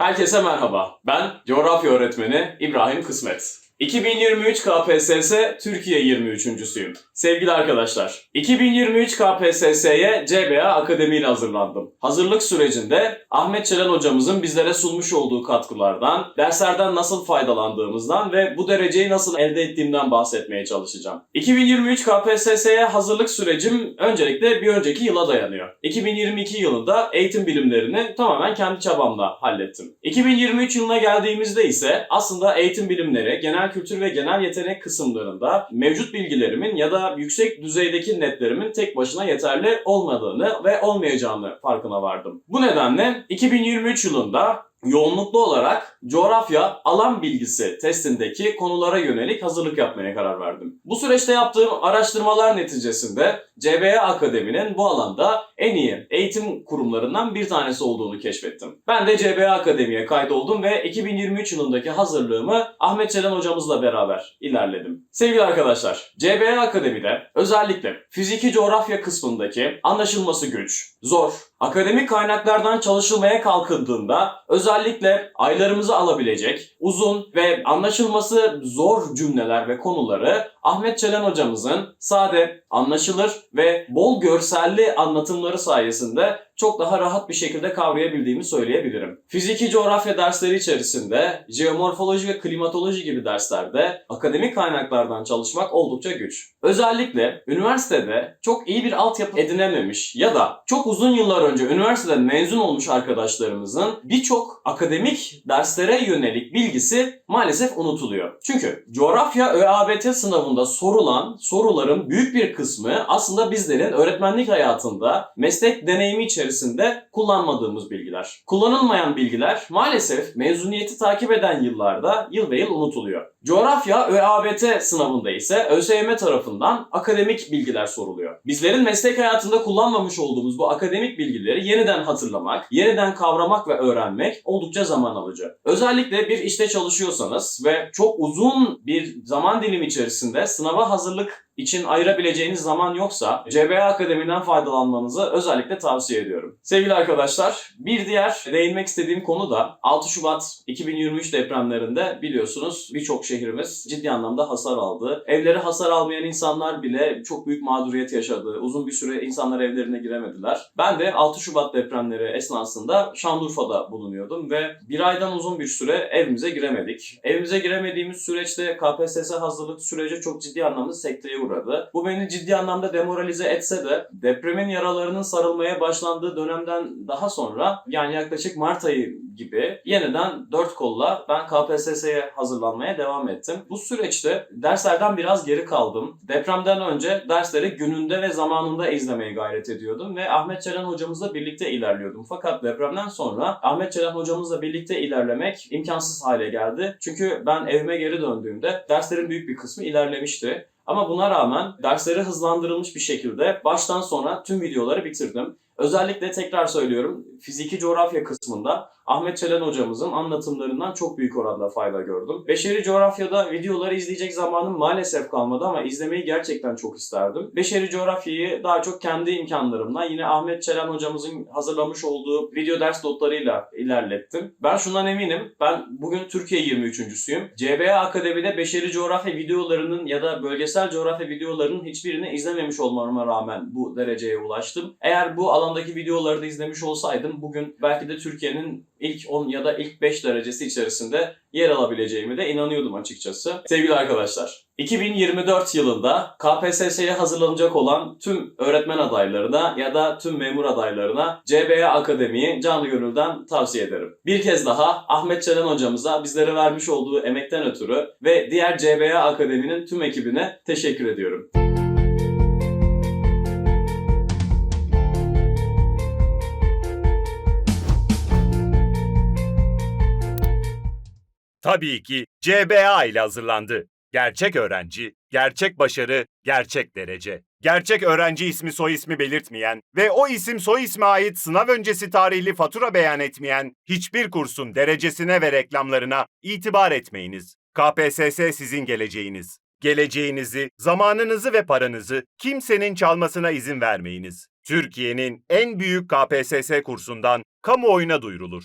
Herkese merhaba. Ben coğrafya öğretmeni İbrahim Kısmet. 2023 KPSS Türkiye 23.süyüm. Sevgili arkadaşlar, 2023 KPSS'ye CBA Akademi ile hazırlandım. Hazırlık sürecinde Ahmet Çelen hocamızın bizlere sunmuş olduğu katkılardan, derslerden nasıl faydalandığımızdan ve bu dereceyi nasıl elde ettiğimden bahsetmeye çalışacağım. 2023 KPSS'ye hazırlık sürecim öncelikle bir önceki yıla dayanıyor. 2022 yılında eğitim bilimlerini tamamen kendi çabamla hallettim. 2023 yılına geldiğimizde ise aslında eğitim bilimleri, genel kültür ve genel yetenek kısımlarında mevcut bilgilerimin ya da yüksek düzeydeki netlerimin tek başına yeterli olmadığını ve olmayacağını farkına vardım. Bu nedenle 2023 yılında yoğunluklu olarak coğrafya alan bilgisi testindeki konulara yönelik hazırlık yapmaya karar verdim. Bu süreçte yaptığım araştırmalar neticesinde CBA Akademi'nin bu alanda en iyi eğitim kurumlarından bir tanesi olduğunu keşfettim. Ben de CBA Akademi'ye kaydoldum ve 2023 yılındaki hazırlığımı Ahmet Çelen hocamızla beraber ilerledim. Sevgili arkadaşlar, CBA Akademi'de özellikle fiziki coğrafya kısmındaki anlaşılması güç, zor, akademik kaynaklardan çalışılmaya kalkıldığında özellikle aylarımızı alabilecek uzun ve anlaşılması zor cümleler ve konuları Ahmet Çelen hocamızın sade, anlaşılır ve bol görselli anlatımları sayesinde çok daha rahat bir şekilde kavrayabildiğimi söyleyebilirim. Fiziki coğrafya dersleri içerisinde jeomorfoloji ve klimatoloji gibi derslerde akademik kaynaklardan çalışmak oldukça güç. Özellikle üniversitede çok iyi bir altyapı edinememiş ya da çok uzun yıllar önce üniversiteden mezun olmuş arkadaşlarımızın birçok akademik derslere yönelik bilgisi maalesef unutuluyor. Çünkü coğrafya ÖABT sınavında sorulan soruların büyük bir kısmı aslında bizlerin öğretmenlik hayatında meslek deneyimi içerisinde kullanmadığımız bilgiler. Kullanılmayan bilgiler maalesef mezuniyeti takip eden yıllarda yıl ve yıl unutuluyor. Coğrafya ÖABT sınavında ise ÖSYM tarafından akademik bilgiler soruluyor. Bizlerin meslek hayatında kullanmamış olduğumuz bu akademik bilgileri yeniden hatırlamak, yeniden kavramak ve öğrenmek oldukça zaman alıcı. Özellikle bir işte çalışıyorsanız ve çok uzun bir zaman dilimi içerisinde sınava hazırlık için ayırabileceğiniz zaman yoksa CBA Akademi'den faydalanmanızı özellikle tavsiye ediyorum. Sevgili arkadaşlar, bir diğer değinmek istediğim konu da 6 Şubat 2023 depremlerinde biliyorsunuz birçok şehrimiz ciddi anlamda hasar aldı. Evleri hasar almayan insanlar bile çok büyük mağduriyet yaşadı. Uzun bir süre insanlar evlerine giremediler. Ben de 6 Şubat depremleri esnasında Şanlıurfa'da bulunuyordum ve bir aydan uzun bir süre evimize giremedik. Evimize giremediğimiz süreçte KPSS hazırlık süreci çok ciddi anlamda sekteye uğradı. Bu beni ciddi anlamda demoralize etse de depremin yaralarının sarılmaya başlandığı dönemden daha sonra yani yaklaşık Mart ayı gibi yeniden dört kolla ben KPSS'ye hazırlanmaya devam ettim. Bu süreçte derslerden biraz geri kaldım. Depremden önce dersleri gününde ve zamanında izlemeye gayret ediyordum ve Ahmet Çelen hocamızla birlikte ilerliyordum. Fakat depremden sonra Ahmet Çelen hocamızla birlikte ilerlemek imkansız hale geldi. Çünkü ben evime geri döndüğümde derslerin büyük bir kısmı ilerlemişti. Ama buna rağmen dersleri hızlandırılmış bir şekilde baştan sona tüm videoları bitirdim. Özellikle tekrar söylüyorum fiziki coğrafya kısmında Ahmet Çelen hocamızın anlatımlarından çok büyük oranda fayda gördüm. Beşeri coğrafyada videoları izleyecek zamanım maalesef kalmadı ama izlemeyi gerçekten çok isterdim. Beşeri coğrafyayı daha çok kendi imkanlarımla yine Ahmet Çelen hocamızın hazırlamış olduğu video ders notlarıyla ilerlettim. Ben şundan eminim. Ben bugün Türkiye 23.süyüm. CBA Akademi'de beşeri coğrafya videolarının ya da bölgesel coğrafya videolarının hiçbirini izlememiş olmama rağmen bu dereceye ulaştım. Eğer bu alandaki videoları da izlemiş olsaydım bugün belki de Türkiye'nin ilk 10 ya da ilk 5 derecesi içerisinde yer alabileceğimi de inanıyordum açıkçası. Sevgili arkadaşlar, 2024 yılında KPSS'ye hazırlanacak olan tüm öğretmen adaylarına ya da tüm memur adaylarına CBA Akademi'yi canlı gönülden tavsiye ederim. Bir kez daha Ahmet Çelen hocamıza bizlere vermiş olduğu emekten ötürü ve diğer CBA Akademi'nin tüm ekibine teşekkür ediyorum. Tabii ki CBA ile hazırlandı. Gerçek öğrenci, gerçek başarı, gerçek derece. Gerçek öğrenci ismi soy ismi belirtmeyen ve o isim soy isme ait sınav öncesi tarihli fatura beyan etmeyen hiçbir kursun derecesine ve reklamlarına itibar etmeyiniz. KPSS sizin geleceğiniz. Geleceğinizi, zamanınızı ve paranızı kimsenin çalmasına izin vermeyiniz. Türkiye'nin en büyük KPSS kursundan kamuoyuna duyurulur.